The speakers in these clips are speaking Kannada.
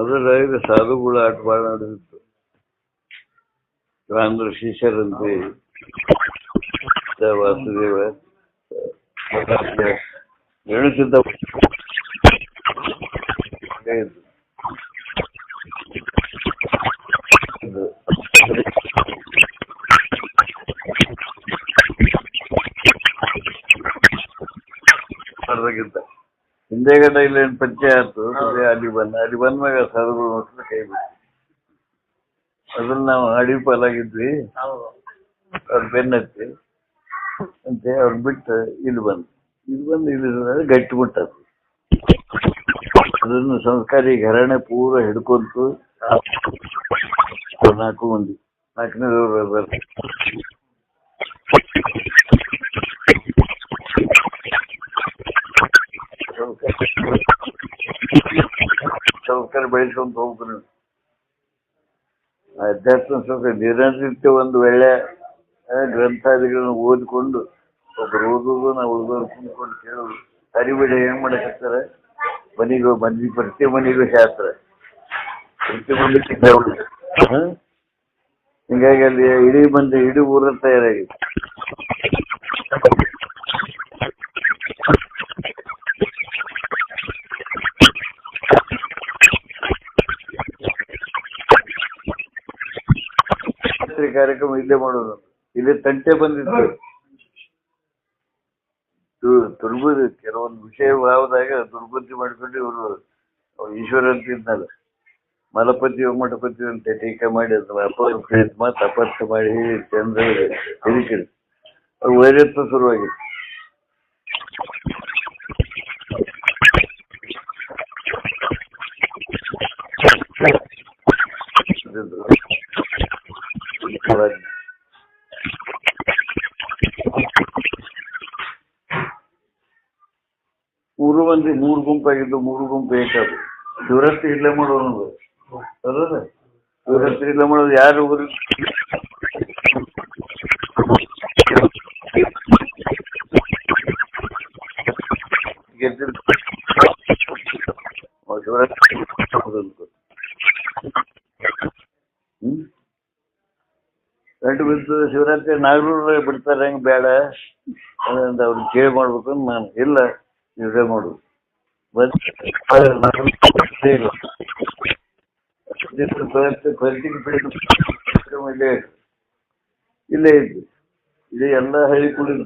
ಮೊದಲ ಸಾಧುಗಳ ಆಟ ಭಾಳ ನಡೆದಿತ್ತು. ರಾಮ್ರ ಶಿಷ್ಯರಂತೆ ವಾಸುದೇವ ಎಣಿಸಿದ್ದ ಹಿಂದೆಗಡೆ ಇಲ್ಲಿ ಏನ್ ಪರಿಚಯ ಆಯ್ತು ಅಲ್ಲಿ ಬಂದ ಅಲ್ಲಿ ಬಂದ್ಮ್ಯಾಗ ಸದ್ರು ನೋಡಿದ್ರೆ ಕೈ ಬಿಟ್ಟು ಅದ್ರಲ್ಲಿ ನಾವು ಅಡಿ ಪಾಲಾಗಿದ್ವಿ ಅವ್ರ ಬೆನ್ನತ್ತಿ ಅಂತ ಅವ್ರು ಬಿಟ್ಟು ಇಲ್ಲಿ ಬಂದು. ಇಲ್ಲಿ ಬಂದು ಇಲ್ಲಿ ಗಟ್ಟಿ ಬಿಟ್ಟದ್ದು ಅದನ್ನು ಸಂಸ್ಕಾರಿ ಘರಾಣೆ ಪೂರ ಹಿಡ್ಕೊಂತು ನಾಲ್ಕು ಮಂದಿ. ನಾಲ್ಕನೇದವ್ರು ಸಂಸ್ಕಾರ ಬೆಳೆಸ್ಕೊಂತ ನೀವು ಅಧ್ಯಾತ್ಮ ಸಂಸ್ಕಾರ ದಿನನಿತ್ಯ ಒಂದು ಒಳ್ಳೆ ಗ್ರಂಥಾದಿಗಳನ್ನು ಓದಿಕೊಂಡು ಒಬ್ರು ಓದೋದು ನಾವು ಉಳಿದವ್ರು ಕುಂತ್ಕೊಂಡು ಕೇಳೋದು ಹರಿಬಿಡ ಏನ್ ಮಾಡಕತ್ತಾರೆ ಮನೆಗೂ ಮನೆ ಪ್ರತಿ ಮನೆಗೂ ಶಾಸ್ತ್ರ ಪ್ರತಿ ಮನಿಗೂ? ಹಿಂಗಾಗಿ ಅಲ್ಲಿ ಇಡೀ ಮಂದಿ ಇಡೀ ಊರ ತಯಾರಾಗಿದೆ ರಾತ್ರಿ ಕಾರ್ಯಕ್ರಮ ಇಲ್ಲೇ ಮಾಡೋದು. ಇಲ್ಲಿ ತಂಟೆ ಬಂದಿತ್ತು. ದುರ್ಬುದ್ಧಿ ಕೆಲವೊಂದು ವಿಷಯ ಭಾವದಾಗ ದುರ್ಬುದ್ಧಿ ಮಾಡ್ಕೊಂಡು ಇವರು ಈಶ್ವರ ಅಂತ ಇದ್ನಲ್ಲ. ಮಲಪತಿ ಮಠಪತಿ ಅಂತ ಟೀಕೆ ಮಾಡಿ ಅದು ಅಪ ತಪಸ್ಸು ಮಾಡಿ ಚಂದ್ರ ಹಿರಿಕಿಡಿ ಅದು ವೈರತ್ವ ಶುರುವಾಗಿತ್ತು ಮೂರು ಮಂದಿ ಮೂರು ಗುಂಪಾಗಿದ್ದು ಮೂರು ಗುಂಪು ಏಕಾದ್ರು ಶಿವರಾತ್ರಿ ಇಲ್ಲೇ ಮಾಡೋರು ಅದ. ಶಿವರಾತ್ರಿ ಇಲ್ಲೇ ಮಾಡೋದು ಯಾರು ಊರು? ಗಂಟು ಬಿದ್ದು ಶಿವರಾತ್ರಿ ನಾಗರೂರ ಬಿಡ್ತಾರೆ, ಹೆಂಗ್ ಬೇಡ? ಅಂತ ಅವ್ರಿಗೆ ಕೇಳಿ ಮಾಡ್ಬೇಕು ನಾನು ಇಲ್ಲ. ಇದೇ ಮಾಡುದು ಬಂದ್ ಇಲ್ಲ ಇಲ್ಲೇ ಐತಿ. ಇಲ್ಲೇ ಇದ್ದು ಇಡೀ ಎಲ್ಲ ಹಳ್ಳಿ ಕುಡಿದು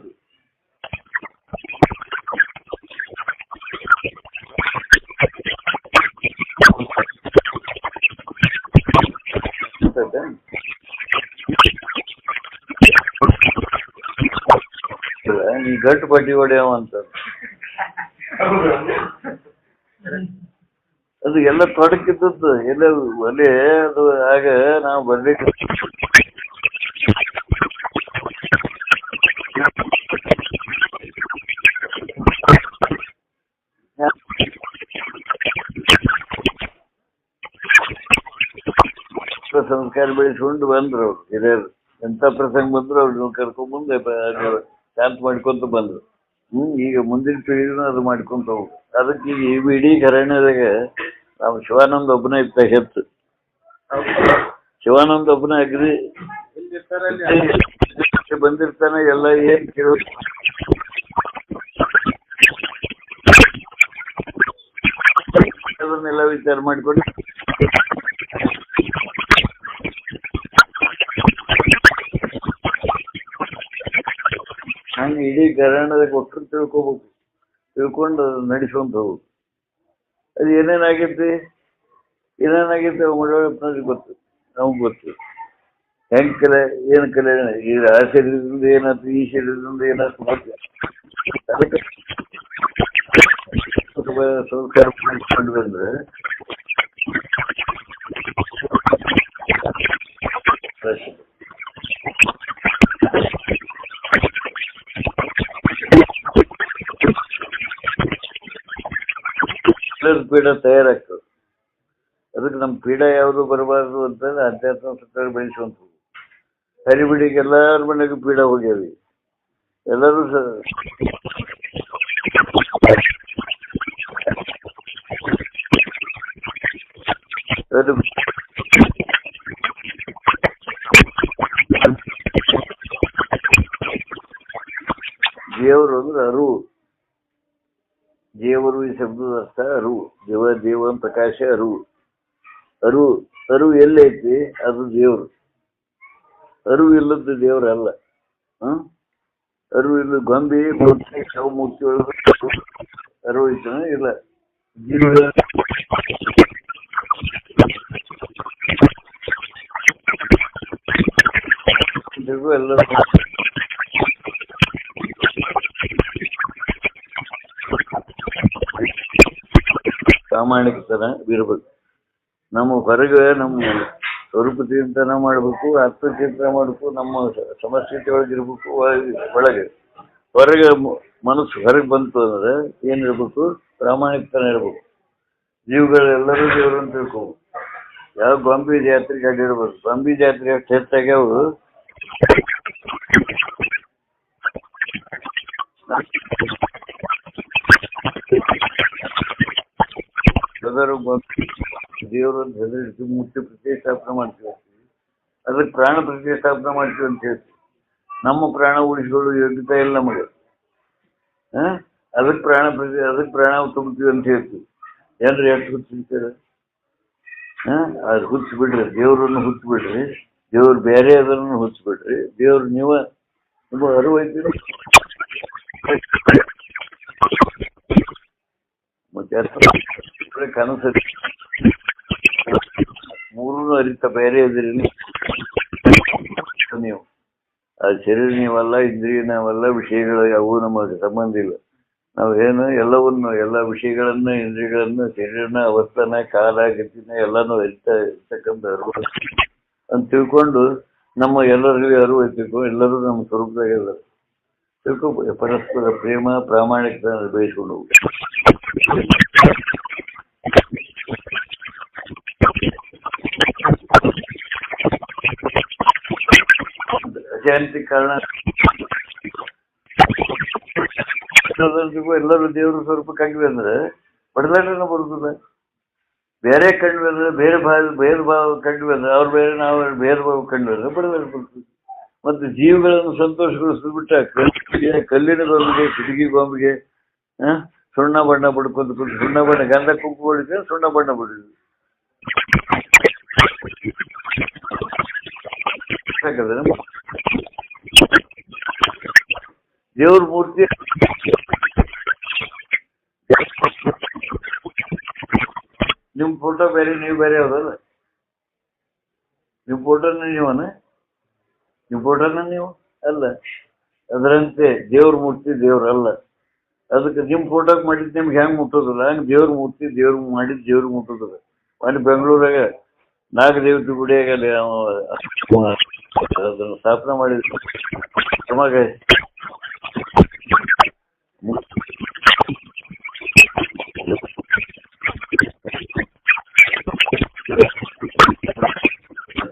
ಈ ಗಂಟು ಬಡ್ಡಿ ಹೊಡೆಯವ ಅಂತ ಅದು ಎಲ್ಲ ತೊಡಕಿದ್ದದ್ದು ಎಲ್ಲ ಒಲೆ ಅದು ಆಗ ನಾವು ಬರ್ಲಿಕ್ಕೆ ಸಂಸ್ಕಾರ ಬೆಳೆಸ್ಕೊಂಡು ಬಂದ್ರು ಅವ್ರು. ಹಿರಿಯರು. ಎಂತ ಪ್ರಸಂಗ ಬಂದ್ರು ಅವ್ರನ್ನ ಕರ್ಕೊಂಡ್ಬಂದು ಶಾಂತ ಮಾಡ್ಕೊಂತ ಬಂದ್ರು. ಹ್ಮ್ ಈಗ ಮುಂದಿನ ಪೀಳಿಗೆನೂ ಅದು ಮಾಡ್ಕೊಂತ ಅದಕ್ಕೆ ಈಗ ಇಡೀ ಘರಾಣ್ಯದಾಗ ನಾವು ಶಿವಾನಂದ ಒಬ್ಬನೇ ಇದ್ದ ಹೆತ್ತು. ಶಿವಾನಂದ ಒಬ್ಬನೇ ಅಗ್ರಿ ಬಂದಿರ್ತಾನೆ ಎಲ್ಲ ಏನ್ ಕೇಳ ಅದನ್ನೆಲ್ಲ ವಿಚಾರ ಮಾಡ್ಕೊಂಡು. ಹಂಗೆ ಇಡೀ ಕರ್ನಾಟಕ ಒಟ್ಟು ತಿಳ್ಕೊಬೇಕು. ತಿಳ್ಕೊಂಡು ನಡೆಸ್ಕೊಂತ ಹೋಗ್ಬೇಕು ಅದು ಏನೇನಾಗೈತಿ ಏನೇನಾಗೈತಿ ಮುಳ್ಳಪ್ಪನವ್ರಿಗೆ ಗೊತ್ತು ನಮ್ಗೆ ಗೊತ್ತು ಹೆಂಗ್ ಕಲೆ ಏನು ಕಲೆ ಈ ಆ ಶರೀರದಿಂದ ಏನಾಯ್ತು ಈ ಶರೀರದಿಂದ ಏನಾಯ್ತು ಗೊತ್ತು ಅದಕ್ಕೆ ಸ್ವಲ್ಪ ಸಂಸ್ಕಾರ ಮಾಡಿಕೊಂಡು ಬಂದ್ರೆ ಪೀಡ ತಯಾರಾಗ್ತದೆ. ಅದಕ್ಕೆ ನಮ್ಮ ಪೀಡ ಯಾವುದು ಬರಬಾರ್ದು ಅಂತಂದ್ರೆ ಅಧ್ಯಾತ್ಮ ಸುತ್ತ ಬೆಳೆಸುವಂಥದ್ದು. ಹರಿಬಿಡಿಗೆ ಎಲ್ಲರ ಮನೆಗೂ ಪೀಡ ಹೋಗ್ಯಾವಿ. ಎಲ್ಲರೂ ಸ ದೇವರು ಅಂದ್ರೆ ಅರಿವು ದೇವರು ಈ ಶಬ್ದದ ಅರ್ಥ ಅರಿವು ದೇವ ದೇವನ್ ಅರು ಅರು ಅರಿವು ಎಲ್ಲೈತಿ, ಅದು ದೇವ್ರು. ಅರು ಇಲ್ಲದ ದೇವ್ರ ಅಲ್ಲ. ಹ್ಮ್? ಅರಿವು ಇಲ್ಲ ಗೊಂಬಿ ಮೂರ್ತಿ ಮೂರ್ತಿ ಒಳಗೆ ಅರಿವು ಐತನ ಇಲ್ಲ. ಜೀವ ಪ್ರಾಮಾಣಿಕತನ ಇರ್ಬೇಕು. ನಮ್ಮ ಹೊರಗೆ ನಮ್ಮ ಸ್ವರೂಪ ಚಿಂತನ ಮಾಡ್ಬೇಕು ಆತ್ಮ ಮಾಡಬೇಕು, ನಮ್ಮ ಸಮಸ್ಥಿತಿ ಒಳಗೆ ಇರ್ಬೇಕು, ಒಳಗೆ ಹೊರಗೆ ಮನಸ್ಸು ಹೊರಗೆ ಬಂತು ಅಂದ್ರೆ ಏನಿರ್ಬೇಕು ಪ್ರಾಮಾಣಿಕತನ ಇರ್ಬೇಕು. ಜೀವಗಳೆಲ್ಲರೂ ದೇವರು ತಿಳ್ಕೊಬೇಕು. ಯಾವ ಗೊಂಬಿ ಜಾತ್ರೆಗೆ ಅಡ್ಡಿರ್ಬೇಕು ಗೊಂಬಿ ಜಾತ್ರೆ ಅಷ್ಟು ಹೆಚ್ಚಾಗಿ ಯಾವ್ದಾದ್ರು ಗೊಂಬೆ ದೇವರು ದೇವರನ್ನು ಹೆದರಿಸಿ ಮೂರ್ತಿ ಪ್ರತಿಷ್ಠಾಪನೆ ಮಾಡ್ತೀವಿ. ಅದಕ್ಕೆ ಪ್ರಾಣ ಪ್ರತಿಷ್ಠಾಪನೆ ಮಾಡ್ತೀವಿ ಅಂತ ಹೇಳ್ತೀವಿ. ನಮ್ಮ ಪ್ರಾಣ ಉಳಿಸ್ಕೊಳ್ಳೋ ಯೋಗ್ಯತೆ ಇಲ್ಲ ನಮಗೆ? ಅದಕ್ಕೆ ಪ್ರಾಣ ಪ್ರತಿ ಅದಕ್ಕೆ ಪ್ರಾಣ ತುಂಬ್ತೀವಿ ಅಂತ ಹೇಳ್ತೀವಿ. ಏನ್ರಿ ಎಷ್ಟು ಹುಚ್ಚಿರ್ತೀರ ಅದು ಹುಚ್ಚು ಬಿಡ್ರಿ ದೇವರನ್ನು ಹುಚ್ಚು ಬಿಡ್ರಿ ದೇವ್ರು ಬೇರೆ ಅದನ್ನು ಹುಚ್ಚು ಬಿಡ್ರಿ ದೇವ್ರು ನೀವ ನಿಮ್ಮ ಅರಿವೈತೀರಿ ಮತ್ತೆ ಅರ್ಥ ಕನಸು ಮೂರೂ ಅರಿತ ಬೇರೆ ಇದ್ರಿ ನೀವು. ಆ ಶರೀರ ನೀವಲ್ಲ, ಇಂದ್ರಿಯ ನಾವಲ್ಲ, ವಿಷಯಗಳು ಅವು ನಮಗೆ ಸಂಬಂಧ ಇಲ್ಲ. ನಾವು ಏನು ಎಲ್ಲವನ್ನು, ಎಲ್ಲ ವಿಷಯಗಳನ್ನ, ಇಂದ್ರಿಯಗಳನ್ನು, ಶರೀರನ, ಅವಸ್ಥಾನ, ಕಾಲ, ಗತಿನ ಎಲ್ಲಾನು ಅರಿತಾ ಇರ್ತಕ್ಕಂಥ ಅಂತ ತಿಳ್ಕೊಂಡು ನಮ್ಮ ಎಲ್ಲರಿಗೂ ಅರಿವು ಐತಿಕೋ ಎಲ್ಲರೂ ನಮ್ಮ ಸ್ವರೂಪದಾಗ ಎಲ್ಲರು ತಿಳ್ಕೊ, ಪರಸ್ಪರ ಪ್ರೇಮ ಪ್ರಾಮಾಣಿಕತೆ ಬೇಯಿಸ್ಕೊಂಡು ಹೋಗು. ಶಾಂತಿ ಕಾರಣ. ಎಲ್ಲರೂ ದೇವರು ಸ್ವರೂಪ ಕಂಡ್ವಿ ಅಂದ್ರೆ ಬಡದಾಟನ ಬರುತ್ತದೆ ಬೇರೆ ಕಂಡ್ವಿ ಅಂದ್ರೆ ಬೇರೆ ಭಾವ ಬೇರೆ ಭಾವ ಕಂಡ್ವಿ ಅಂದ್ರೆ ಅವ್ರು ಬೇರೆ, ನಾವು ಬೇರೆ ಭಾವ ಕಂಡ್ವಿ ಅಂದ್ರೆ ಬಡದಾಟ ಬರ್ತದೆ ಮತ್ತು ಜೀವಗಳನ್ನು ಸಂತೋಷಗೊಳಿಸಿದ್ ಬಿಟ್ಟ ಕಲ್ಲಿಗೆ, ಕಲ್ಲಿನ ಬೊಂಬೆಗೆ ಕಿಟಕಿ ಗೊಂಬೆಗೆ ಸುಣ್ಣ ಬಣ್ಣ ಬಡ್ಕೊಂತ ಕುಂತು, ಸುಣ್ಣ ಬಣ್ಣ ಗಂಧ ಕುಂಕು ಹೊಡಿದ್ರೆ ಸುಣ್ಣ ಬಣ್ಣ ಬಡಿದ್ವಿ ಸಾಕಾದ್ರೆ ದೇವ್ರ ಮೂರ್ತಿ. ನಿಮ್ ಫೋಟೋ ಬೇರೆ, ನೀವು ಬೇರೆ ಹೌದಲ್ಲ ನಿಮ್ ಫೋಟೋನ ನೀವನ? ನಿಮ್ ಫೋಟೋನ ನೀವು? ಅಲ್ಲ. ಅದರಂತೆ ದೇವ್ರ ಮೂರ್ತಿ ದೇವ್ರ ಅಲ್ಲ. ಅದಕ್ಕೆ ನಿಮ್ ಫೋಟೋ ಮಾಡಿದ್ ನಿಮ್ಗೆ ಹೆಂಗ್ ಮುಟ್ಟೋದಿಲ್ಲ? ಹಂಗ್ ದೇವ್ರ ಮೂರ್ತಿ ದೇವ್ರ ಮಾಡಿದ್ ದೇವ್ರ ಮುಟ್ಟೋದಿಲ್ಲ. ಅಲ್ಲಿ ಬೆಂಗಳೂರಾಗ ನಾಗದೇವತೆ ಗುಡಿಯಾಗ ಸ್ಥಾಪನೆ ಮಾಡಿದ ನಮಗೆ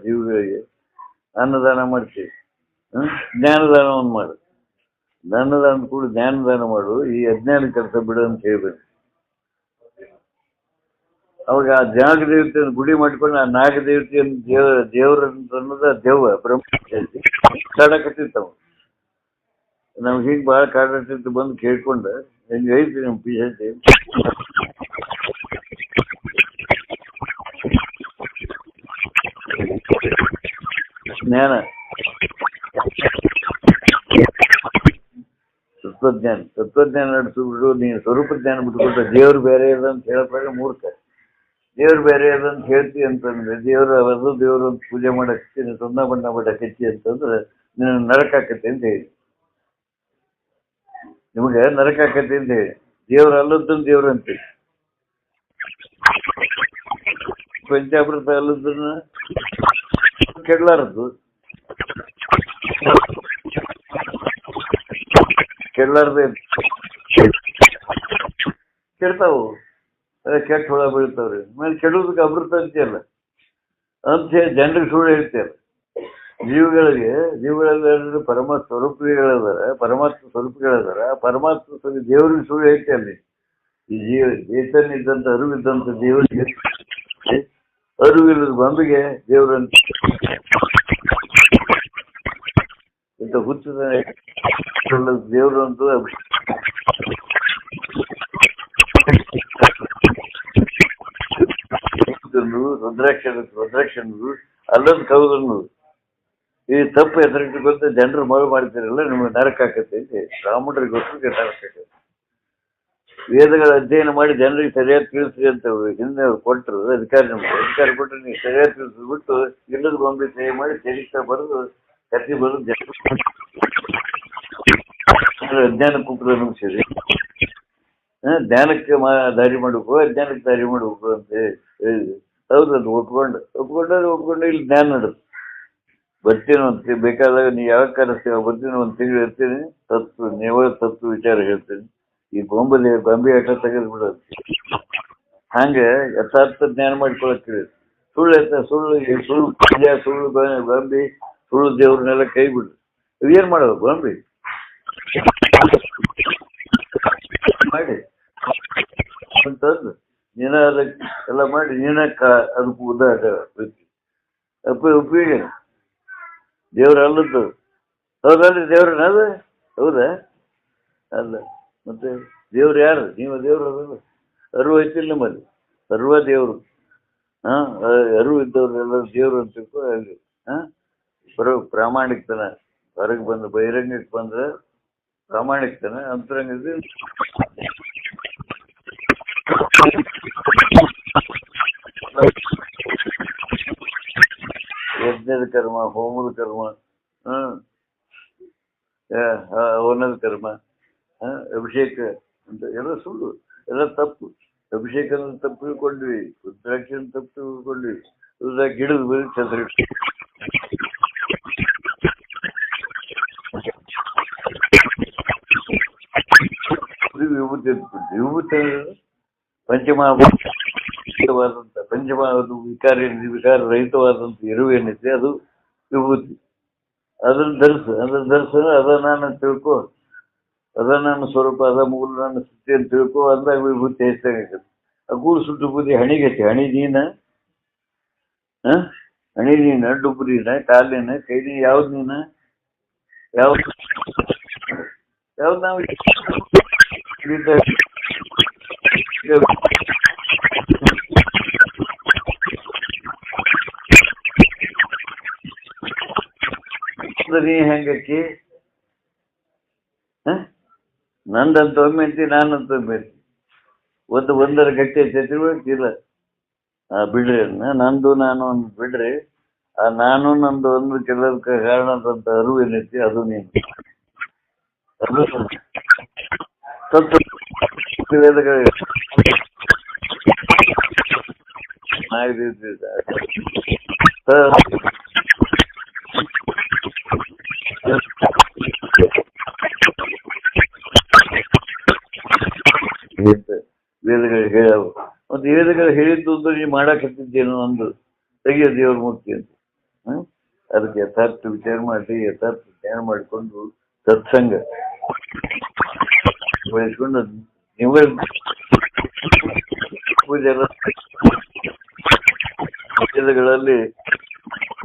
ಜೀವಗಳಿಗೆ ಅನ್ನದಾನ ಮಾಡ್ತೀವಿ ಹ್ಮ್? ಜ್ಞಾನದಾನವನ್ನು ಮಾಡು ಜ್ಞಾನದಾನ ಕೂಡ ಜ್ಞಾನದಾನ ಮಾಡು ಈ ಅಜ್ಞಾನ ಕೆಲಸ ಬಿಡು ಅಂತ ಹೇಳ್ಬೇಕು ಅವಾಗ ಆ ನಾಗದೇವತೆ ಗುಡಿ ಮಾಡ್ಕೊಂಡು ಆ ನಾಗದೇವತೆಯನ್ನು ದೇವ ದೇವ್ರ ಅನ್ನೋದ ದೇವ ಬ್ರಹ್ಮ ಕಾಡಕತ್ತಿತ್ತವ ನಮ್ಗೆ ಹಿಂಗ್ ಭಾಳ ಕಾಡತ್ತಿತ್ತು ಬಂದು ಕೇಳ್ಕೊಂಡ ಹೆಂಗ್ ಐತಿ ನಿಮ್ ಪಿ ಎಚ್ ಡಿ ಜ್ಞಾನ ತತ್ವಜ್ಞಾನ ತತ್ವಜ್ಞಾನ ನಡೆಸ್ಬಿಟ್ಟು ನೀನು ಸ್ವರೂಪ ಜ್ಞಾನ ಬಿಟ್ಕೊಟ್ರೆ ದೇವ್ರು ಬೇರೆ ಇದೆ ಅಂತ ಹೇಳಪ್ಪಾಗ ಮೂರ್ಖ ದೇವ್ರು ಬೇರೆ ಅದಂತ ಹೇಳ್ತಿ ಅಂತಂದ್ರೆ ದೇವ್ರು ಅದು ದೇವ್ರು ಅಂತ ಪೂಜೆ ಮಾಡಕ್ಕೆ ಸೊನ್ನ ಬಣ್ಣ ಬಣ್ಣ ಬಡಕತ್ತಿ ಅಂತಂದ್ರೆ ನಿನ್ನ ನರಕ ಆಕತಿ ಅಂತ ಹೇಳಿ. ನಿಮಗೆ ನರಕ ಆಕತಿ ಅಂತ ಹೇಳಿ. ದೇವ್ರ ಅಲ್ಲದನ್ನ ದೇವ್ರು ಅಂತೀವಿ ಪಂಚಾಮೃತ ಅಲ್ಲದನ್ನ ಕೆಡ್ಲಾರದು. ಕೆಡ್ಲಾರ್ದೆ ಕೆಡ್ತಾವು. ಕೆಟ್ಟ ಹುಳ ಬೀಳ್ತಾವ್ರಿ. ಆಮೇಲೆ ಕೆಡೋದಕ್ಕೆ ಅಮೃತ ಅಂತೀಯಲ್ಲ ಅಂತ ಹೇಳಿ ಜನರಿಗೆ ಸುಳ್ಳು ಹೇಳ್ತೀಯಲ್ಲ ಜೀವಗಳಿಗೆ, ಜೀವಗಳೆಲ್ಲ ಪರಮ ಸ್ವರೂಪಿಗಳದಾರ, ಪರಮಾತ್ಮ ಸ್ವರೂಪಿಗಳದಾರ ಪರಮಾತ್ಮ ಸ್ವರೂಪ ದೇವರಿಗೆ ಸುಳ್ಳು ಹೇಳ್ತೀಯಲ್ಲ. ಈ ಜೀವ ಚೇತನ್ ಇದ್ದಂತ ಅರಿವಿದ್ದಂತ ದೇವರಿಗೆ, ಅರಿವಿಲ್ಲದ ಬಂಬಿಗೆ ದೇವ್ರಂತ ಇಂಥ ಹುಚ್ಚದ ದೇವರಂತೂ ರುದ್ರಾಕ್ಷ ರುದ್ರಾಕ್ಷ ಅನ್ನೋದು ಕೌದನ್ನು ಈ ತಪ್ಪು ಹೆಸರಿಟ್ಟುಕೊಂಡು ಜನರು ಮರು ಮಾಡ್ತೀರಲ್ಲ, ನಿಮ್ಗೆ ನರಕ ಆಕತ್ತೆ ಅಂತ ಬ್ರಾಹ್ಮಣರಿಗೆ ಗೊತ್ತಿಗೆ ನರಕ ವೇದಗಳ ಅಧ್ಯಯನ ಮಾಡಿ ಜನರಿಗೆ ಸರಿಯಾಗಿ ತಿಳಿಸ್ರಿ ಅಂತ ಹಿಂದೆ ಕೊಟ್ಟರು ಅಧಿಕಾರಿ ನಮ್ಗೆ. ಅಧಿಕಾರ ಕೊಟ್ಟರೆ ನೀವು ಸರಿಯಾಗಿ ತಿಳಿಸ್ಬಿಟ್ಟು ಇಲ್ಲದ ಗೊಂಬೆ ಸೇವೆ ಮಾಡಿ ಸೇರಿಸ್ತಾ ಬರೆದು ಕತ್ತಿ ಬರೆದು ಜನರು ಅಜ್ಞಾನ ಕುಕ್ಕರು ನಮ್ಗೆ ಜ್ಞಾನಕ್ಕೆ ಮಾ ದಾರಿ ಮಾಡಬೇಕು, ಅಜ್ಞಾನಕ್ಕೆ ದಾರಿ ಮಾಡಬೇಕು ಅಂತ ಹೇಳಿ. ಹೌದು, ಅದು ಒಪ್ಕೊಂಡು. ಒಪ್ಕೊಂಡ್ರೆ ಒಪ್ಕೊಂಡು. ಇಲ್ಲಿ ಜ್ಞಾನ ನಡುತ್ತೆ ಬರ್ತೀನಿ ಒಂದು ಬೇಕಾದಾಗ ನೀವು ಯಾವಾಗ ಕರೆಸ್ತೀವ ಬರ್ತೀನಿ, ಒಂದು ತಿಂಗಳು ಇರ್ತೀನಿ. ತತ್ವ ನೀವೇ ತತ್ವ ವಿಚಾರ ಹೇಳ್ತೀನಿ. ಈ ಬೊಂಬಲಿ ಗೊಂಬೆ ಆಟ ತೆಗೆದು ಬಿಡೋದು ಹಂಗೆ ಯಥಾರ್ಥ ಜ್ಞಾನ ಮಾಡ್ಕೊಳಕ್ಕೆ ಸುಳ್ಳು ಎತ್ತ ಸುಳ್ಳು ಸುಳ್ಳು ಪಂದ್ಯ ಸುಳ್ಳು ಗೊ- ಸುಳ್ಳು ದೇವ್ರನ್ನೆಲ್ಲ ಕೈ ಬಿಡು. ಏನು ಮಾಡೋದು ಗೊಂಬೆ? ಮಾಡಿ. ಅಂತಂದು ನೀನ ಅದಕ್ಕೆ ಎಲ್ಲ ಮಾಡಿ ನೀನ ಕ ಅದಕ್ಕೆ ಉದಾಟ ಅಪ್ಪ ಉಪಯೋಗ ದೇವ್ರ ಅಲ್ಲದ್ದು. ಹೌದಲ್ರಿ ದೇವ್ರ ಅದು? ಹೌದಾ? ಅಲ್ಲ, ಮತ್ತೆ ದೇವ್ರು ಯಾರು? ನೀವು ದೇವ್ರು ಅರಿವು ಐತಿಲ್ಲ ನಮ್ಮಲ್ಲಿ? ಸರ್ವ ದೇವರು. ಹಾ ಅರಿವು ಇದ್ದವ್ರೆಲ್ಲ ದೇವ್ರು ಅಂತ ಅಲ್ಲಿ ಹಾ? ಬರೋ ಪ್ರಾಮಾಣಿಕತನ. ಹೊರಗೆ ಬಂದು ಬಹಿರಂಗಕ್ಕೆ ಬಂದ್ರೆ ಪ್ರಾಮಾಣಿಕತನ ಅಂತರಂಗದ ಯಜ್ಞದ ಕರ್ಮ ಹೋಮದ ಕರ್ಮ ಹ್ಮ್ ಆ, ಆ, ಹವನದ ಕರ್ಮ ಆ, ಅಭಿಷೇಕ ಅಂತ ಎಲ್ಲ ಸುಳ್ಳು ಎಲ್ಲ ತಪ್ಪು ಅಭಿಷೇಕ ತಪ್ಪು ತಿಳ್ಕೊಂಡ್ವಿ ರುದ್ರಾಕ್ಷಿ ತಪ್ಪು ತಿಳ್ಕೊಂಡ್ವಿ ರುದ್ರಾಕ್ಷಿ ಹಿಡಿದು ಬರೀ ಚಂದ್ರ ಇದು ವಿಭೂತಿ ಅಂತ ವಿಭೂತಿ ಅಂದ್ರೆ ಪಂಚಮಹಾಭೂತವಾದಂಥ ಪಂಚಮ ಅದು ವಿಕಾರ ವಿಕಾರ ರಹಿತವಾದಂಥ ಇರುವು ಏನಿದೆ ಅದು ವಿಭೂತಿ. ಅದನ್ನ ಧರಿಸು ಅದನ್ನ ಧರಿಸ ಅದ ನಾನು ತಿಳ್ಕೊ, ಅದ ನನ್ನ ಸ್ವರೂಪ, ಅದ ಮೂಲ ನನ್ನ ಸ್ಥಿತಿ ಅಂತ ತಿಳ್ಕೊ ಅಂದಾಗ ವಿಭೂತಿ ಹೆಚ್ಚಾಗತ್ತೆ ಆ ಗೂಡು ಸುಟ್ಟು ಬುದ್ಧಿ ಹಣಿಗೆತಿ ಹಣಿ ನೀನ? ಹಣಿ ನೀನ ಡುಬ್ರಿನ ಕಾಲಿನ ಕೈ ನೀ ಯಾವ್ದು ನೀನ ಯಾವ್ದು? ಯಾವ್ದು ನಾವು ಇಲ್ಲಿದ್ದ- ಅಂದ್ರೆ ನೀ ಹೆಂಗಕ್ಕಿ? ಹ? ನಂದಂತ ಒಮ್ಮೆ ಅಂತಿ ನಾನಂತ ಒಮ್ಮೆ ಅಂತಿ ಒಂದು ಒಂದರ ಗಟ್ಟಿ ಐತೆ ತಿಳ್ಬೇಕಿಲ್ಲ ಆ ಬಿಡ್ರಿ ಅದ್ನ. ನಂದು ನಾನು ಒಂದು ಬಿಡ್ರಿ, ಆ ನಾನು ನಂದು ಒಂದು ಕೆಲವಕ್ಕೆ ಕಾರಣದಂತ ಅರಿವು ಏನೈತಿ, ಅದು ನೀನು. ಅದು ತತ್ವ ವೇದಗಳು ಹೇಳವು. ಮತ್ತೆ ವೇದಗಳು ಹೇಳಿದ್ದು ಅಂತ ನೀವು ಮಾಡಕತ್ತಿದ್ದೇನೋ ಒಂದು ತೆಗೆಯ ದೇವ್ರ ಮೂರ್ತಿ ಅಂತ? ಅದಕ್ಕೆ ಯಥಾರ್ಥ ವಿಚಾರ ಮಾಡಿ, ಯಥಾರ್ಥ ವಿಚಾರ ಮಾಡಿಕೊಂಡು ಸತ್ಸಂಗ. ಬೆಳೆಸ್ಕೊಂಡು ನೀವು ಪೂಜೆ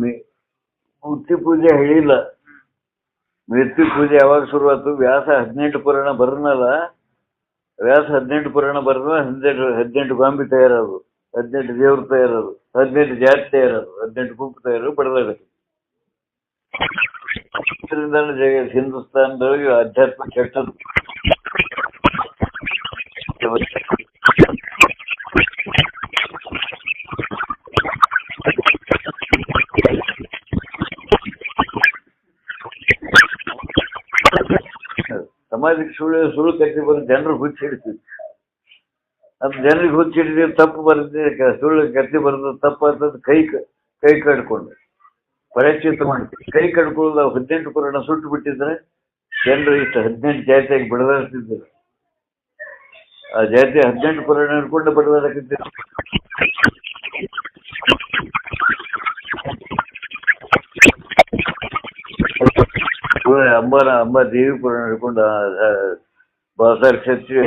ಮಿ- ಮೂರ್ತಿ ಪೂಜೆ ಹೇಳಿಲ್ಲ. ಮೂರ್ತಿ ಪೂಜೆ ಯಾವಾಗ ಶುರುವಾಯ್ತು? ವ್ಯಾಸ ಹದಿನೆಂಟು ಪುರಾಣ ಬರ್ನಲ್ಲ? ವ್ಯಾಸ ಹದಿನೆಂಟು ಪುರಾಣ ಬರೆದ ಹದಿನೆಂಟು ಹದಿನೆಂಟು ಗಾಂಬಿ ತಯಾರದು. ಹದಿನೆಂಟು ದೇವ್ರು ತಯಾರದು. ಹದಿನೆಂಟು ಜಾತಿ ತಯಾರದು. ಹದಿನೆಂಟು ಗುಂಪು ತಯಾರು ಇದರಿಂದಾನೆ ಜಗ ಹಿಂದೂಸ್ತಾನದೊಳಗೆ ಆಧ್ಯಾತ್ಮ ಕೆಟ್ಟದ್ದು. ಸಮಾಜಕ್ಕೆ ಸುಳ್ಳು ಸುಳ್ಳು ಕಟ್ಟಿ ಬಂದು ಜನರು ಹುಚ್ಚಿ ಹಿಡಿತೀವಿ. ಅದು ಜನರಿಗೆ ಹುಚ್ಚಿ ಹಿಡಿದು ತಪ್ಪು ಬರುತ್ತೆ ಸುಳ್ಳು ಕಟ್ಟಿ ಬರೋದು ತಪ್ಪು ಅಂತಂದು ಕೈ ಕೈ ಕಟ್ಕೊಂಡು. ಪರಿಚಿತ ಮಾಡ್ತೀವಿ. ಕೈ ಕಡ್ಕೊಳ್ಳೋದು ಹದಿನೆಂಟು ಕೊರೋನಾ ಸುಟ್ಟು ಬಿಟ್ಟಿದ್ರೆ ಜನರು ಇಷ್ಟು ಹದಿನೆಂಟು ಜಾತಿಯಾಗಿ ಬಡದಾಡ್ತಿದ್ರು ಆ ಜಾತಿ ಹದಿನೆಂಟು ಕೊರೋನಾ ಹಿಡ್ಕೊಂಡು ಬಡದಾಡಕತ್ತಿದ್ರು ಅಂಬಾರ ಅಂಬ ದೇವಿ ಪುರಾಣ ಹಿಡ್ಕೊಂಡು ಬಾಸಾರ್ ಕ್ಷತ್ರಿಯ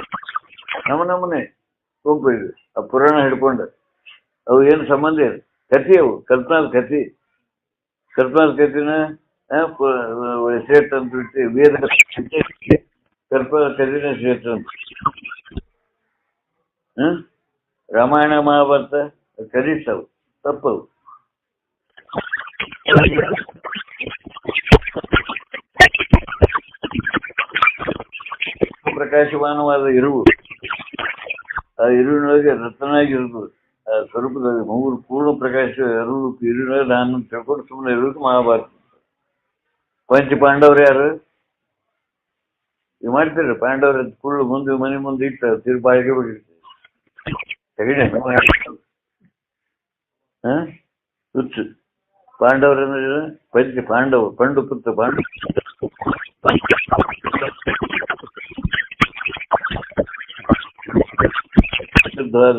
ನಮ್ಮ ನಮ್ಮನೆ ಗುಂಪು ಇದು ಆ ಪುರಾಣ ಹಿಡ್ಕೊಂಡು ಅವು ಏನು ಸಂಬಂಧ ಇಲ್ಲ ಕಥೆ ಅವು ಕಲ್ಪನಾದ ಕಥೆ ಕಲ್ಪನಾದ ಕಥೆನ ಆ, ಪು- ಸೇಟ್ ಅಂತ ಬಿಟ್ಟು ವೇದ ಕಲ್ಪ ಕದಿನ ಸೇಟ್ ಅಂತ ಹ್ಮ್ ರಾಮಾಯಣ ಮಹಾಭಾರತ ಕರೀತಾವು ತಪ್ಪವು ಪ್ರಕಾಶಮಾನವಾದ ಇರುವು. ಆ ಇರುವಿನೊಳಗೆ ರತ್ನಾಗಿರುವುದು. ಆ ಸ್ವರೂಪದಲ್ಲಿ ಮೂರು ಪೂರ್ಣ ಪ್ರಕಾಶ ಅರುಳು ಇರುವಿನೊಳಗೆ ನಾನು ತಿಳ್ಕೊಂಡು ಸುಮ್ಮನೆ ಇರುವುದು ಮಹಾಭಾರತ. ಪಂಚ ಪಾಂಡವರು ಯಾರು? ನೀವು ಮಾಡ್ತೀರಿ ಪಾಂಡವರ ಕುಳ್ಳು ಮುಂದೆ, ಮನೆ ಮುಂದೆ ಇಟ್ಟು ತಿರುಪಾಯಿಗೆ ಬಿಟ್ಟಿರ್ತೀವಿ ತೆಗಡೆ ಹಾ? ಹುಚ್ಚು. ಪಾಂಡವರಂದ್ರೆ ಏನು? ಪಂಚ ಪಾಂಡವ, ಪಂಡು ಪುತ್ರ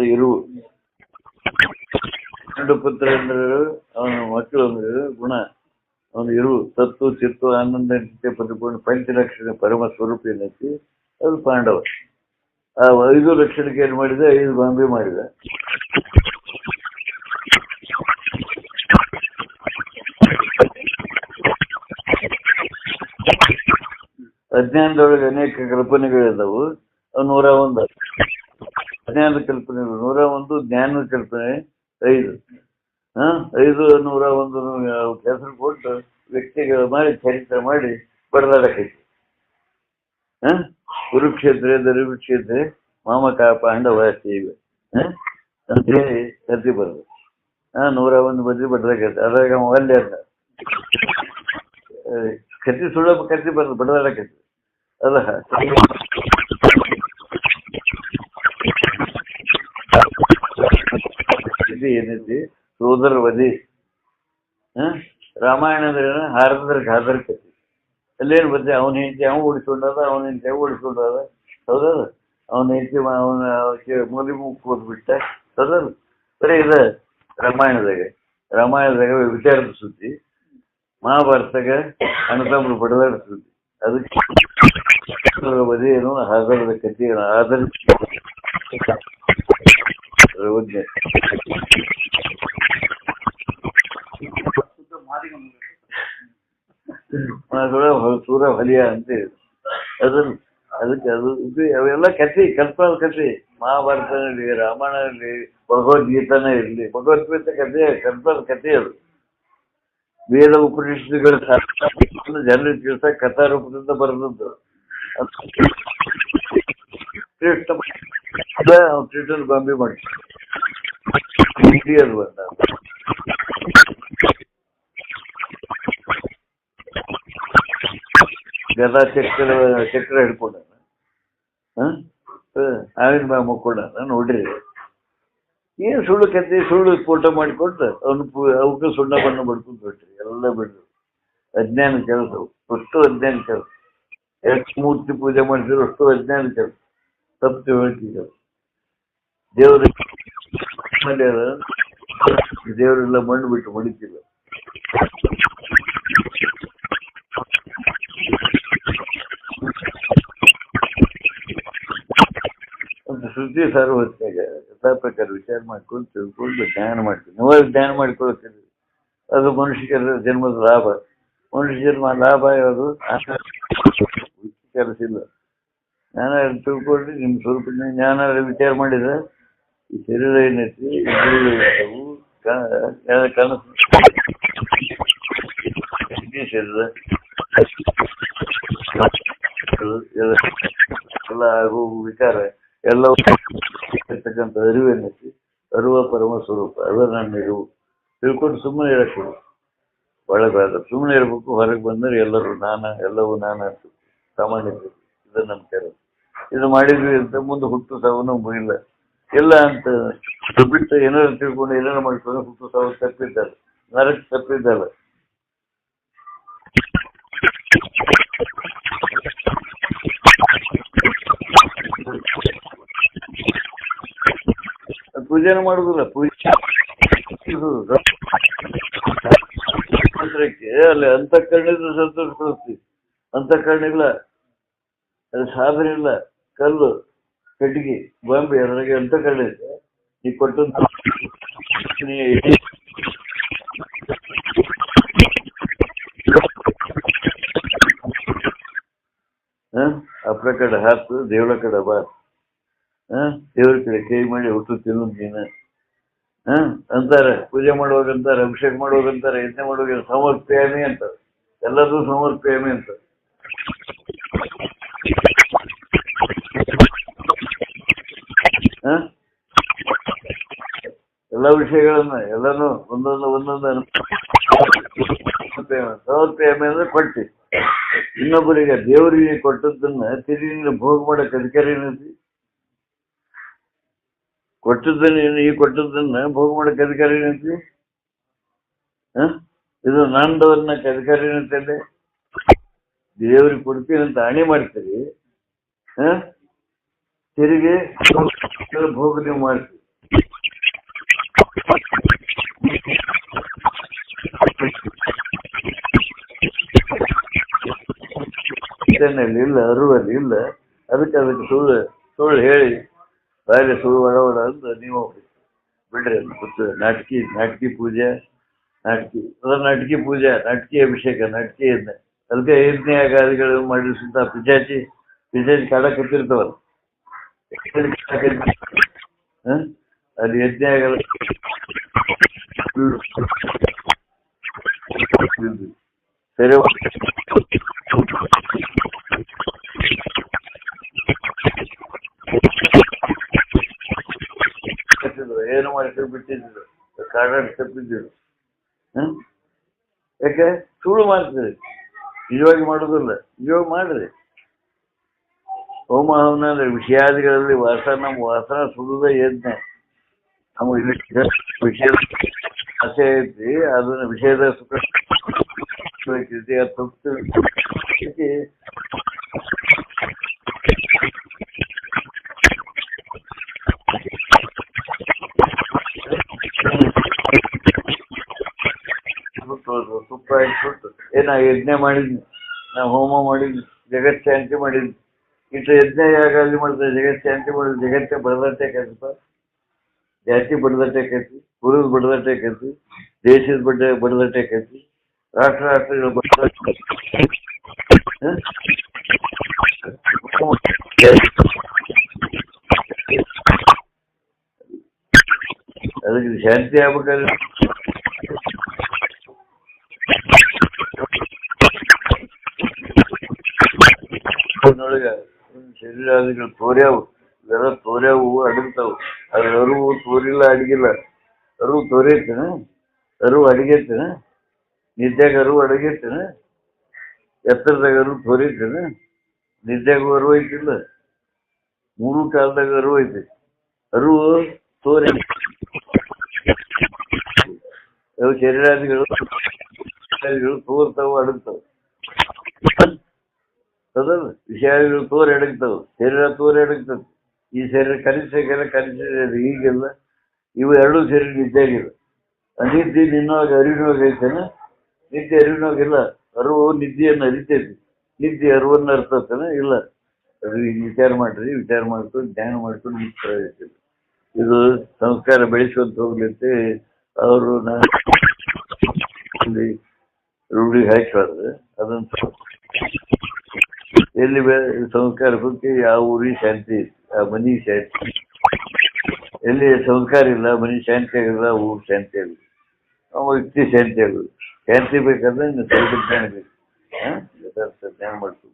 ಇರು. ಗಂಡು ಪುತ್ರ ಅವನ ಮಕ್ಕಳು ಅಂದ್ರೆ ಗುಣ. ಅವನು ಇರು, ತತ್ತು, ಚಿತ್ತು, ಆನಂದ ಪರಿಪೂರ್ಣ, ಪಂಚಲಕ್ಷಣ, ಪರಮ ಸ್ವರೂಪ ಏನೈತಿ, ಅದು ಪಾಂಡವ. ಆ ಐದು ಲಕ್ಷಣಕ್ಕೆ ಏನ್ ಮಾಡಿದ? ಐದು ಬಾಂಬೆ ಮಾಡಿದ. ಅಜ್ಞಾನದೊಳಗೆ ಅನೇಕ ಕಲ್ಪನೆಗಳಿದಾವು. ನೂರ ಒಂದು. ಅಜ್ಞಾನದ ಕಲ್ಪನೆ, ನೂರ ಒಂದು ಜ್ಞಾನ ಕಲ್ಪನೆ, ಐದು. ಹಾ, ಐದು, ನೂರ ಒಂದು ಹೆಸರು ಕೊಟ್ಟು ವ್ಯಕ್ತಿಗಳು ಮಾಡಿ ಚರಿತ್ರೆ ಮಾಡಿ ಬಡದಾಡಕೈತಿ ಹಾ, ಕುರುಕ್ಷೇತ್ರ ಮಾಮಕ ಪಾಂಡವ ಹಾ, ಅಂತ ಹೇಳಿ ಕತ್ತಿ ಬರೋದು. ಹಾ, ನೂರ ಒಂದು ಬದ್ರಿ ಬಡದಾಕೈತಿ ಅದ್ರಾಗ ಅಲ್ಲೇ ಅಂತ. ಕತ್ತಿ ಸುಳ್ಳ ಕತ್ತಿ ಬರೋದು ಬಡದಾಡಕೈತಿ ಅಲ್ಲ ಏನೈತಿ? ಸೋದರ ವಧಿ. ರಾಮಾಯಣ ಅಂದ್ರೆ ಹಾರದ್ರ ಗಾದರ ಕಥೆ. ಅಲ್ಲೇನು ಬಂದೆ ಅವನ ಹೆಂಡತಿ ಅವ ಓಡಿಸ್ಕೊಂಡದ ಅವನ ಹೆಂಡತಿ ಓಡಿಸ್ಕೊಂಡದ ಹೌದಲ್ಲ? ಅವನ ಹೆಂಡತಿ ಅವನ ಮೂಲಿ ಮುಕ್ ಓದ್ಬಿಟ್ಟ ಹೌದಲ್ಲ? ಬರೀ ಇದ ರಾಮಾಯಣದಾಗ. ರಾಮಾಯಣದಾಗ ವಿಚಾರದ ಸುದ್ದಿ. ಮಹಾಭಾರತದಾಗ ಅಣ್ಣತಮ್ಮರು ಬಡದಾಡ ಸುದ್ದಿ. ಅದಕ್ಕೆ ಬದಿ ಏನು ಹಾದರದ ಕಥೆ ಏನು ಆದರ ಪ್ರಜ್ಞೆ ಅದರ ಸೂರ ಹೊಲಿಯ ಅಂತ ಇದೆ. ಅದನ್ನ ಅದಕ್ಕೆ ಅದು ಇದು ಅವೆಲ್ಲ ಕಥೆ ಕಲ್ಪನಾ ಕಥೆ ಮಹಾಭಾರತ ಇರಲಿ ರಾಮಾಯಣ ಇರಲಿ ಭಗವದ್ಗೀತಾನೇ ಇರಲಿ ಭಗವದ್ಗೀತೆ ಕಥೆ ಕಲ್ಪನಾ ಕಥೆ ಅದು ವೇದ ಉಪನಿಷತ್ತುಗಳ ಸಾರ್ಥಕತೆಯನ್ನು ಜನರಿಗೆ ತಿಳಿಸ ಕಥಾ ರೂಪದಿಂದ ಬರೆದದ್ದು ಅದು ಶ್ರೇಷ್ಠ ಅದ ಅದು ಬಂದ ಗದಾ ಚಕ್ರ ಚಕ್ರ ಹಿಡ್ಕೊಂಡ ಆವಿನ ಮ್ಯಾಗ ಮುಕ್ಕೊಂಡ ನೋಡ್ರಿ. ಏನ್ ಸುಳ್ಳು ಕತೆ ಸುಳ್ಳು ಫೋಟೋ ಮಾಡಿಕೊಟ್ಟು ಅವನು ಅವಕ್ಕೆ ಸುಣ್ಣ ಬಣ್ಣ ಬಡ್ಕೊಂಡು ಬಿಟ್ರಿ. ಎಲ್ಲ ಬಿಡ್ರಿ. ಅಜ್ಞಾನ ಕೆಲಸ ಅಷ್ಟು ಅಜ್ಞಾನ ಕೆಲಸ. ಎಷ್ಟು ಮೂರ್ತಿ ಪೂಜೆ ಮಾಡಿದ್ರು ಅಷ್ಟು ಅಜ್ಞಾನ ಕೆಲಸ. ತಪ್ಪು ತಿಳುವಳಿಕೆ ಕೆಲಸ ದೇವ್ರ ದೇವರೆಲ್ಲ ಮಣ್ಣು ಬಿಟ್ಟು ಮಡಿತಿಲ್ಲ ಒಂದು ಶ್ರುತಿ ಸಾರ್ವತ್ಯಾಗ ಕಥಾ ಪ್ರಕಾರ ವಿಚಾರ ಮಾಡ್ಕೊಂಡು ತಿಳ್ಕೊಂಡು ಧ್ಯಾನ ಮಾಡ್ತೀವಿ ನೀವು ಧ್ಯಾನ ಮಾಡ್ಕೊಳ್ತೀರಿ ಅದು ಮನುಷ್ಯರ ಜನ್ಮದ ಲಾಭ. ಮನುಷ್ಯ ಜನ್ಮ ಲಾಭ ಯಾವುದು? ಕೆಲಸ ಇಲ್ಲ ಜ್ಞಾನ ತಿಳ್ಕೊಳ್ರಿ ನಿಮ್ಮ ಸ್ವಲ್ಪ ಜ್ಞಾನ ವಿಚಾರ ಮಾಡಿದ್ರೆ ಏನೈತಿ ಇವು ಕನಸು. ವಿಚಾರ ಎಲ್ಲವೂ ಇರ್ತಕ್ಕಂಥ ಅರಿವು ಏನೈತಿ ಅರಿವ ಪರಮ ಸ್ವರೂಪ ಅದ ನನ್ನ ಇರುವು ತಿಳ್ಕೊಂಡು ಸುಮ್ಮನೆ ಇರಕ್ಕೆ ಬೇಡ ಸುಮ್ಮನೆ ಇರಬೇಕು, ಹೊರಗೆ ಬಂದರೆ ಎಲ್ಲರೂ ನಾನ, ಎಲ್ಲವೂ ನಾನ ಸಾಮಾನ್ಯ. ಇದು. ನಮ್ಮ ಕೆಲಸ ಇದು ಮಾಡಿದ್ವಿ ಅಂತ ಮುಂದೆ ಹುಟ್ಟು ಸಾವನ್ನು ಇಲ್ಲ ಇಲ್ಲ ಅಂತ ಬಿಟ್ಟು ಏನೋ ತಿಳ್ಕೊಂಡು ಏನಾರು ಮಾಡ್ಕೊಂಡು ಹುಟ್ಟು ಸಾವು ತಪ್ಪಿದ್ದಾರೆ. ನರಕ ತಪ್ಪಿದ್ದಾರೆ. ಪೂಜೆನ ಮಾಡುದಿಲ್ಲ. ಪೂಜೆ ಅಲ್ಲಿ ಅಂತ ಅಂತಃಕರಣಿದ್ರೆ ಸಂತೋಷ ಕೊಡ್ತೀವಿ ಅಂತ ಇಲ್ಲ ಅದು ಸಾಧನೆ ಇಲ್ಲ ಕಲ್ಲು. ಕಟ್ಟಿಗೆ, ಬಾಂಬೆ ಅದ್ರಾಗೆ ಅಂತ ಇದೆ? ನೀವು ಕೊಟ್ಟಂತ ಅಪ್ರ ಕಡೆ ಹಾಕ್ತು ದೇವಳ ಕಡೆ ಬಾ. ದೇವ್ರ ಕಡೆ ಕೈ ಮಾಡಿ ಹುಟ್ಟು ತಿನ್ನು ನೀನು. ಹ? ಅಂತಾರೆ, ಪೂಜೆ ಮಾಡುವಾಗ ಅಂತಾರೆ, ಅಭಿಷೇಕ ಮಾಡುವಾಗ ಅಂತಾರೆ, ಯಜ್ಞ ಮಾಡುವಾಗ ಸಮರ್ಪಯಾಮಿ ಅಂತಾರೆ ಎಲ್ಲದೂ ಸಮರ್ಪಯಾಮಿ ಅಂತ. ಎಲ್ಲ ವಿಷಯಗಳನ್ನ, ಎಲ್ಲಾನು ಒಂದೊಂದು ಒಂದೊಂದು ಸಮರ್ಪ್ಯಾಮಿ ಅಂದ್ರೆ ಕೊಟ್ಟಿ. ಇನ್ನೊಬ್ಬರಿಗೆ ದೇವರಿಗೆ ಕೊಟ್ಟದ್ದನ್ನ ತಿರುಗಿ ಭೋಗ ಮಾಡಕ್ ಅಧಿಕಾರ ಏನೈತಿ? ಕೊಟ್ಟದ್ದನ್ನ ಈ ಕೊಟ್ಟದ್ದನ್ನ ಭೋಗ ಮಾಡಕ್ ಅಧಿಕಾರ ಏನೈತಿ? ಇದು ನಂದವನ್ನ ಅಧಿಕಾರ ಏನಂತಂದೆ ದೇವ್ರಿಗೆ ಕೊಡ್ತೀನಿ ಅಂತ ಅಣಿ ಮಾಡ್ತೀರಿ. ಹ? ತಿರುಗಿ ಭೋಗ ನೀವು ಮಾಡ್ತೀರಿ ಇದನ್ನಲ್ಲಿ ಇಲ್ಲ, ಅರುವಲ್ಲಿ ಇಲ್ಲ. ಅದಕ್ಕೆ ಅದಕ್ಕೆ ಸುಳ್ಳು ಸುಳ್ಳು ಹೇಳಿ ಬಾಯಲ್ಲಿ ಸುಳ್ಳು ಒಡ ಒಡ ಅಂತ ನೀವು ಬಿಡ್ರಿ ಗೊತ್ತು ನಾಟಕಿ ನಾಟಕಿ ಪೂಜೆ, ನಾಟಕಿ ಅದ ನಾಟಕಿ ಪೂಜೆ, ನಾಟಕಿ ಅಭಿಷೇಕ, ನಾಟಕಿ ಅದಕ್ಕೆ ಐದನೇ ಗಾದಿಗಳು ಮಾಡಿಸಿದ ಪಿಜಾಚಿ ಪಿಜಾಚಿ ಕಾಡ ಕತ್ತಿರ್ತಾವಲ್ಲ ಹ? ಅಲ್ಲಿ ಯಜ್ಞ ಆಗಲ್ಲ. ಸರಿ ಏನು ಮಾಡಿದ್ರು ಬಿಟ್ಟಿದ್ರು. ಕಾರಣ ತಪ್ಪಿದ್ರು. ಯಾಕೆ? ಸುಳ್ಳು ಮಾಡ್ತೀರಿ. ನಿಜವಾಗಿ ಮಾಡೋದಿಲ್ಲ. ನಿಜವಾಗಿ ಮಾಡ್ರಿ. ಹೋಮ ಹವನ ವಿಷಯಾದಿಗಳಲ್ಲಿ ವಾಸ ನಮ್ಮ ವಾಸನ ಸುಡುದ ಯಜ್ಞ. ನಮಗೆ ವಿಷಯ ಆಸೆ ಐತಿ ಅದನ್ನ ವಿಷಯದ ಸುಖ ಐತಿ, ಅದು ತೃಪ್ತಿ ತುಪ್ಪ ಇಟ್ಬಿಟ್ಟು ಏ ನಾ ಯಜ್ಞ ಮಾಡಿದ್ನಿ ನಾ ಹೋಮ ಮಾಡಿದ್ನಿ ಜಗತ್ ಶಾಂತಿ ಮಾಡಿದ್ನಿ. ಇಟ್ಟು ಯಜ್ಞ ಯಾಗಾಗಲಿ ಮಾಡಿದ್ರೆ ಜಗತ್ ಶಾಂತಿ ಮಾಡಿದ್ರೆ ಜಗತ್ತೇ ಬಡದಟ್ಟೆ ಕೈತಪ್ಪ ಜಾತಿ ಬಡದಟ್ಟೆ ಕೈತಿ ಕುರುದ್ ಬಡದಟ್ಟೆ ಕೈತಿ ದೇಶದ ಬಡ್ಡ ಬಡದಟ್ಟೆ ಕೈತಿ ರಾಷ್ಟ್ರ ರಾಷ್ಟ್ರಗಳ ಬಡದಟ್ಟೆ ಹ? ಅದಕ್ಕೆ ಶಾಂತಿ ಆಗ್ಬೇಕಾದ್ರೆ ಶರೀರಾದಿಗಳು ತೋರ್ಯಾವು, ಇವೆಲ್ಲ ತೋರ್ಯಾವು ಅಡಗ್ತಾವು. ಅದ್ರ ಅರಿವು ತೋರಿಲ್ಲ, ಅಡಗಿಲ್ಲ. ಅರಿವು ತೋರೈತೇನ ಅರಿವು ಅಡಗೈತೇನ ನಿದ್ದೆಗೆ ಅರಿವು ಅಡಗೈತೇನ ಎತ್ತರದಾಗ ಅರಿವು ತೋರೈತೇನ ನಿದ್ದೆಗೆ ಅರಿವು ಐತಿಲ್ಲ. ಮೂರು ಕಾಲದಾಗ ಅರಿವು ಐತಿ. ಅರಿವು ತೋರಿ. ಶರೀರಾದಿಗಳು ತೋರ್ತಾವು, ಅಡಗ್ತಾವು. ಅದಲ್ಲ ವಿಷಯಗಳು ತೋರ ಎಡಗ್ತಾವ. ಶರೀರ ತೋರ ಎಡಗ್ತದೆ. ಈ ಶರೀರ ಕಲಿಸಾಗೆಲ್ಲ ಕಲಿಸಿದ ಈಗೆಲ್ಲ ಇವು ಎರಡೂ ಶರೀರ ನಿದ್ದೆ ನಿನ್ನವಾಗ ಅರಿವಿನವಾಗ ನಿದ್ದೆ ಅರಿವಿನವಾಗಿಲ್ಲ ಅರಿವು ನಿದ್ದೆಯನ್ನು ಅರಿತೈತಿ. ನಿದ್ದೆ ಅರಿವನ್ನು ಅರ್ಥತಾನೆ? ಇಲ್ಲ. ಅದು ವಿಚಾರ ಮಾಡ್ರಿ, ವಿಚಾರ ಮಾಡ್ಕೊಂಡು, ಧ್ಯಾನ ಮಾಡ್ಕೊಂಡು ಮುಕ್ತ ಇದು ಸಂಸ್ಕಾರ ಬೆಳೆಸುವಂತ ಹೋಗ್ಲಿಕ್ಕೆ ಅವರು ರೂಢಿಗೆ ಹಾಕ್ಬಾರ್ದು ಅದನ್ನ ಎಲ್ಲಿ ಸಂಸ್ಕಾರ ಬಗ್ಗೆ ಯಾವ ಊರಿಗೆ ಶಾಂತಿ ಆ ಮನೆಗೆ ಶಾಂತಿ ಎಲ್ಲಿ ಸಂಸ್ಕಾರ ಇಲ್ಲ, ಮನಿ ಶಾಂತಿ ಆಗಿಲ್ಲ, ಊರು ಶಾಂತಿ ಆಗಲಿ ಅವ ವ್ಯಕ್ತಿ ಶಾಂತಿ ಆಗಲಿ ಶಾಂತಿ ಬೇಕಂದ್ರೆ ಇನ್ನು ಸ್ವಲ್ಪ ಜ್ಞಾನ ಬೇಕು. ಜ್ಞಾನ ಮಾಡ್ತೀವಿ